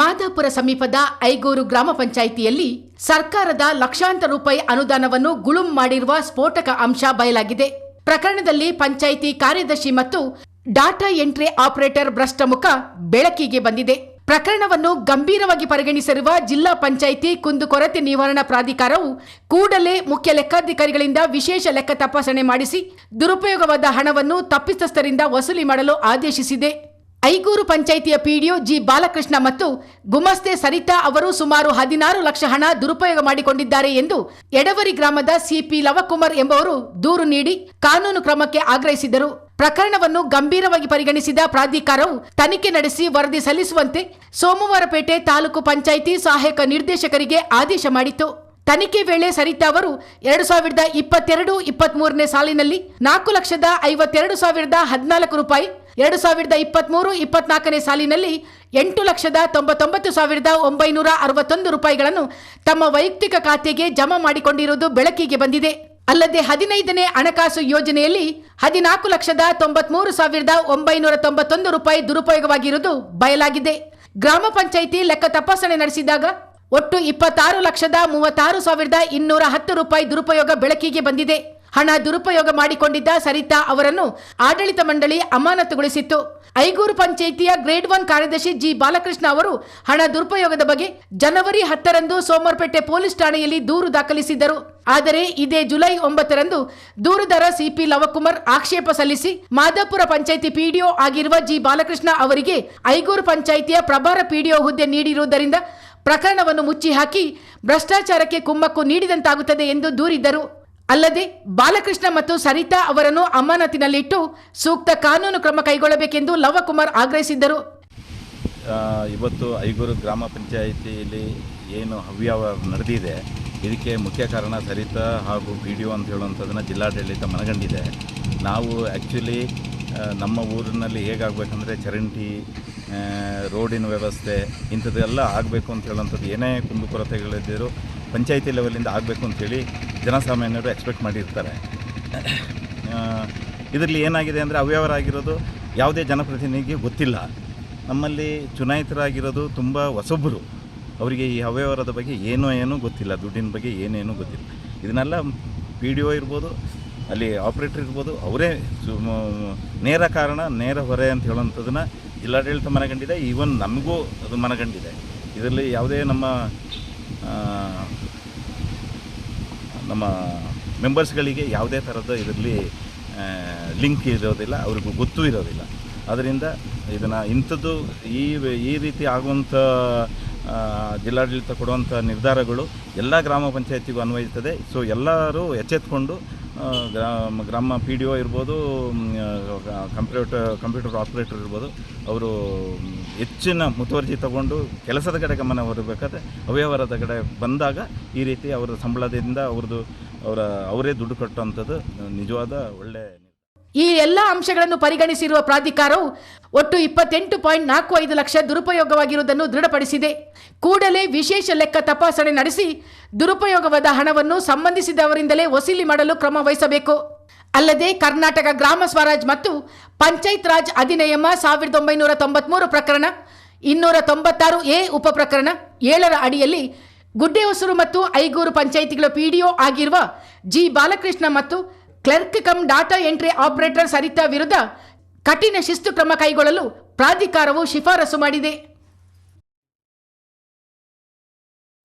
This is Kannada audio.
ಮಾದಾಪುರ ಸಮೀಪದ ಐಗೂರು ಗ್ರಾಮ ಪಂಚಾಯಿತಿಯಲ್ಲಿ ಸರ್ಕಾರದ ಲಕ್ಷಾಂತರ ರೂಪಾಯಿ ಅನುದಾನವನ್ನು ಗುಳುಂ ಮಾಡಿರುವ ಸ್ಫೋಟಕ ಅಂಶ ಬಯಲಾಗಿದೆ. ಪ್ರಕರಣದಲ್ಲಿ ಪಂಚಾಯಿತಿ ಕಾರ್ಯದರ್ಶಿ ಮತ್ತು ಡಾಟಾ ಎಂಟ್ರಿ ಆಪರೇಟರ್ ಭ್ರಷ್ಟ ಮುಖ ಬೆಳಕಿಗೆ ಬಂದಿದೆ. ಪ್ರಕರಣವನ್ನು ಗಂಭೀರವಾಗಿ ಪರಿಗಣಿಸಿರುವ ಜಿಲ್ಲಾ ಪಂಚಾಯಿತಿ ಕುಂದುಕೊರತೆ ನಿವಾರಣಾ ಪ್ರಾಧಿಕಾರವು ಕೂಡಲೇ ಮುಖ್ಯ ಲೆಕ್ಕಾಧಿಕಾರಿಗಳಿಂದ ವಿಶೇಷ ಲೆಕ್ಕ ತಪಾಸಣೆ ಮಾಡಿಸಿ ದುರುಪಯೋಗವಾದ ಹಣವನ್ನು ತಪ್ಪಿತಸ್ಥರಿಂದ ವಸೂಲಿ ಮಾಡಲು ಆದೇಶಿಸಿದೆ. ಐಗೂರು ಪಂಚಾಯಿತಿಯ ಪಿಡಿಒ ಜಿ ಬಾಲಕೃಷ್ಣ ಮತ್ತು ಗುಮಸ್ತೆ ಸರಿತಾ ಅವರು ಸುಮಾರು ಹದಿನಾರು ಲಕ್ಷ ಹಣ ದುರುಪಯೋಗ ಮಾಡಿಕೊಂಡಿದ್ದಾರೆ ಎಂದು ಎಡವರಿ ಗ್ರಾಮದ ಸಿಪಿ ಲವಕುಮಾರ್ ಎಂಬವರು ದೂರು ನೀಡಿ ಕಾನೂನು ಕ್ರಮಕ್ಕೆ ಆಗ್ರಹಿಸಿದರು. ಪ್ರಕರಣವನ್ನು ಗಂಭೀರವಾಗಿ ಪರಿಗಣಿಸಿದ ಪ್ರಾಧಿಕಾರವು ತನಿಖೆ ನಡೆಸಿ ವರದಿ ಸಲ್ಲಿಸುವಂತೆ ಸೋಮವಾರಪೇಟೆ ತಾಲೂಕು ಪಂಚಾಯಿತಿ ಸಹಾಯಕ ನಿರ್ದೇಶಕರಿಗೆ ಆದೇಶ ಮಾಡಿತು ತನಿಖೆ ವೇಳೆ ಸರಿತಾ ಅವರು ಎರಡು ಸಾವಿರದ ಇಪ್ಪತ್ತೆರಡು ಇಪ್ಪತ್ತ್ ಮೂರನೇ ಸಾಲಿನಲ್ಲಿ ನಾಲ್ಕು ಲಕ್ಷದ ಐವತ್ತೆರಡು ಸಾವಿರದ ಹದಿನಾಲ್ಕು ರೂಪಾಯಿ ಎರಡು ಸಾವಿರದ ಇಪ್ಪತ್ತ್ಮೂರು ಇಪ್ಪತ್ನಾಲ್ಕನೇ ಸಾಲಿನಲ್ಲಿ ಎಂಟು ಲಕ್ಷದ ತೊಂಬತ್ತೊಂಬತ್ತು ಸಾವಿರದ ಒಂಬೈನೂರ ಅರವತ್ತೊಂದು ರೂಪಾಯಿಗಳನ್ನು ತಮ್ಮ ವೈಯಕ್ತಿಕ ಖಾತೆಗೆ ಜಮಾ ಮಾಡಿಕೊಂಡಿರುವುದು ಬೆಳಕಿಗೆ ಬಂದಿದೆ. ಅಲ್ಲದೆ ಹದಿನೈದನೇ ಹಣಕಾಸು ಯೋಜನೆಯಲ್ಲಿ ಹದಿನಾಲ್ಕು ಲಕ್ಷದ ತೊಂಬತ್ಮೂರು ಸಾವಿರದ ಒಂಬೈನೂರ ತೊಂಬತ್ತೊಂದು ರೂಪಾಯಿ ದುರುಪಯೋಗವಾಗಿರುವುದು ಬಯಲಾಗಿದೆ. ಗ್ರಾಮ ಪಂಚಾಯಿತಿ ಲೆಕ್ಕ ತಪಾಸಣೆ ನಡೆಸಿದಾಗ ಒಟ್ಟು ಇಪ್ಪತ್ತಾರು ಲಕ್ಷದ ಮೂವತ್ತಾರು ಸಾವಿರದ ಇನ್ನೂರ ಹತ್ತು ರೂಪಾಯಿ ದುರುಪಯೋಗ ಬೆಳಕಿಗೆ ಬಂದಿದೆ. ಹಣ ದುರುಪಯೋಗ ಮಾಡಿಕೊಂಡಿದ್ದ ಸರಿತಾ ಅವರನ್ನು ಆಡಳಿತ ಮಂಡಳಿ ಅಮಾನತುಗೊಳಿಸಿತ್ತು. ಐಗೂರು ಪಂಚಾಯಿತಿಯ ಗ್ರೇಡ್ ಒನ್ ಕಾರ್ಯದರ್ಶಿ ಜಿ ಬಾಲಕೃಷ್ಣ ಅವರು ಹಣ ದುರುಪಯೋಗದ ಬಗ್ಗೆ ಜನವರಿ ಹತ್ತರಂದು ಸೋಮವಾರಪೇಟೆ ಪೊಲೀಸ್ ಠಾಣೆಯಲ್ಲಿ ದೂರು ದಾಖಲಿಸಿದ್ದರು. ಆದರೆ ಇದೇ ಜುಲೈ ಒಂಬತ್ತರಂದು ದೂರುದಾರ ಸಿಪಿ ಲವಕುಮಾರ್ ಆಕ್ಷೇಪ ಸಲ್ಲಿಸಿ ಮಾದಾಪುರ ಪಂಚಾಯಿತಿ ಪಿಡಿಒ ಆಗಿರುವ ಜಿ ಬಾಲಕೃಷ್ಣ ಅವರಿಗೆ ಐಗೂರು ಪಂಚಾಯಿತಿಯ ಪ್ರಭಾರ ಪಿಡಿಒ ಹುದ್ದೆ ನೀಡಿರುವುದರಿಂದ ಪ್ರಕರಣವನ್ನು ಮುಚ್ಚಿಹಾಕಿ ಭ್ರಷ್ಟಾಚಾರಕ್ಕೆ ಕುಮ್ಮಕ್ಕು ನೀಡಿದಂತಾಗುತ್ತದೆ ಎಂದು ದೂರಿದ್ದರು. ಅಲ್ಲದೆ ಬಾಲಕೃಷ್ಣ ಮತ್ತು ಸರಿತಾ ಅವರನ್ನು ಅಮಾನತಿನಲ್ಲಿಟ್ಟು ಸೂಕ್ತ ಕಾನೂನು ಕ್ರಮ ಕೈಗೊಳ್ಳಬೇಕೆಂದು ಲವಕುಮಾರ್ ಆಗ್ರಹಿಸಿದ್ದರು. ಇವತ್ತು ಐಗೂರು ಗ್ರಾಮ ಪಂಚಾಯಿತಿಯಲ್ಲಿ ಏನು ಹವ್ಯಾವ ನಡೆದಿದೆ, ಇದಕ್ಕೆ ಮುಖ್ಯ ಕಾರಣ ಸರಿತಾ ಹಾಗೂ ಪಿ ಡಿ ಒ ಅಂತ ಹೇಳುವಂಥದ್ದನ್ನು ಜಿಲ್ಲಾಡಳಿತ ಮನಗಂಡಿದೆ. ನಾವು ಆ್ಯಕ್ಚುಲಿ ನಮ್ಮ ಊರಿನಲ್ಲಿ ಹೇಗಾಗಬೇಕಂದ್ರೆ ಚರಂಡಿ ರೋಡಿನ ವ್ಯವಸ್ಥೆ ಇಂಥದ್ದೆಲ್ಲ ಆಗಬೇಕು ಅಂತ ಹೇಳುವಂಥದ್ದು ಏನೇ ಕುಂದುಕೊರತೆಗಳಿದ್ದರೂ ಪಂಚಾಯಿತಿ ಲೆವೆಲಿಂದ ಆಗಬೇಕು ಅಂತೇಳಿ ಜನಸಾಮಾನ್ಯರು ಎಕ್ಸ್ಪೆಕ್ಟ್ ಮಾಡಿರ್ತಾರೆ. ಇದರಲ್ಲಿ ಏನಾಗಿದೆ ಅಂದರೆ ಅವ್ಯವಹಾರ ಆಗಿರೋದು ಯಾವುದೇ ಜನಪ್ರತಿನಿಧಿಗೆ ಗೊತ್ತಿಲ್ಲ. ನಮ್ಮಲ್ಲಿ ಚುನಾಯಿತರಾಗಿರೋದು ತುಂಬ ಹೊಸೊಬ್ಬರು ಅವರಿಗೆ ಈ ಅವ್ಯವಹಾರದ ಬಗ್ಗೆ ಏನೋ ಏನೂ ಗೊತ್ತಿಲ್ಲ, ದುಡ್ಡಿನ ಬಗ್ಗೆ ಏನೇನೂ ಗೊತ್ತಿಲ್ಲ. ಇದನ್ನೆಲ್ಲ ಪಿ ಡಿ ಒ ಇರ್ಬೋದು, ಅಲ್ಲಿ ಆಪ್ರೇಟರ್ ಇರ್ಬೋದು, ಅವರೇ ನೇರ ಕಾರಣ, ನೇರ ಹೊರೆ ಅಂತ ಹೇಳುವಂಥದ್ದನ್ನು ಜಿಲ್ಲಾಡಳಿತ ಮನಗಂಡಿದೆ. ಈವನ್ ನಮಗೂ ಅದು ಮನಗಂಡಿದೆ. ಇದರಲ್ಲಿ ಯಾವುದೇ ನಮ್ಮ ನಮ್ಮ ಮೆಂಬರ್ಸ್ಗಳಿಗೆ ಯಾವುದೇ ಥರದ ಇದರಲ್ಲಿ ಲಿಂಕ್ ಇರೋದಿಲ್ಲ, ಅವ್ರಿಗೂ ಗೊತ್ತೂ ಇರೋದಿಲ್ಲ. ಅದರಿಂದ ಇದನ್ನು ಇಂಥದ್ದು ಈ ಈ ರೀತಿ ಆಗುವಂಥ ಜಿಲ್ಲಾಡಳಿತ ಕೊಡುವಂಥ ನಿರ್ಧಾರಗಳು ಎಲ್ಲ ಗ್ರಾಮ ಪಂಚಾಯತಿಗೂ ಅನ್ವಯಿಸ್ತದೆ. ಸೊ ಎಲ್ಲರೂ ಎಚ್ಚೆತ್ಕೊಂಡು ಗ್ರಾಮ ಗ್ರಾಮ ಪಿ ಡಿ ಒ ಇರ್ಬೋದು ಕಂಪ್ಯೂಟರ್ ಕಂಪ್ಯೂಟರ್ ಆಪ್ರೇಟರ್ ಇರ್ಬೋದು, ಅವರು ಹೆಚ್ಚಿನ ಮುತುವರ್ಜಿ ತಗೊಂಡು ಕೆಲಸದ ಕಡೆ ಗಮನ ಹೊರಬೇಕಾದ್ರೆ ಅವ್ಯವಹಾರದ ಕಡೆ ಬಂದಾಗ ಈ ರೀತಿ ಅವರ ಸಂಬಳದಿಂದ ಅವ್ರದ್ದು ಅವರ, ಅವರೇ ದುಡ್ಡು ಕಟ್ಟುವಂಥದ್ದು ನಿಜವಾದ ಒಳ್ಳೆ ಈ ಎಲ್ಲ ಅಂಶಗಳನ್ನು ಪರಿಗಣಿಸಿರುವ ಪ್ರಾಧಿಕಾರವು ಒಟ್ಟು ಇಪ್ಪತ್ತೆಂಟು ಪಾಯಿಂಟ್ ನಾಲ್ಕು ಐದು ಲಕ್ಷ ದುರುಪಯೋಗವಾಗಿರುವುದನ್ನು ದೃಢಪಡಿಸಿದೆ. ಕೂಡಲೇ ವಿಶೇಷ ಲೆಕ್ಕ ತಪಾಸಣೆ ನಡೆಸಿ ದುರುಪಯೋಗವಾದ ಹಣವನ್ನು ಸಂಬಂಧಿಸಿದವರಿಂದಲೇ ವಸೂಲಿ ಮಾಡಲು ಕ್ರಮ ವಹಿಸಬೇಕು. ಅಲ್ಲದೆ ಕರ್ನಾಟಕ ಗ್ರಾಮ ಸ್ವರಾಜ್ ಮತ್ತು ಪಂಚಾಯತ್ ರಾಜ್ ಅಧಿನಿಯಮ ಸಾವಿರದ ಒಂಬೈನೂರ ತೊಂಬತ್ಮೂರು ಪ್ರಕರಣ, ಇನ್ನೂರ ತೊಂಬತ್ತಾರು ಎ ಉಪ ಪ್ರಕರಣ, ಏಳರ ಅಡಿಯಲ್ಲಿ ಗುಡ್ಡೆ ಹೊಸೂರು ಮತ್ತು ಐಗೂರು ಪಂಚಾಯಿತಿಗಳ ಪಿಡಿಒ ಆಗಿರುವ ಜಿ ಬಾಲಕೃಷ್ಣ ಮತ್ತು clerk cum data entry operator Saritha ವಿರುದ್ಧ ಕಠಿಣ ಶಿಸ್ತು ಕ್ರಮ ಕೈಗೊಳ್ಳಲು ಪ್ರಾಧಿಕಾರವು ಶಿಫಾರಸು ಮಾಡಿದೆ.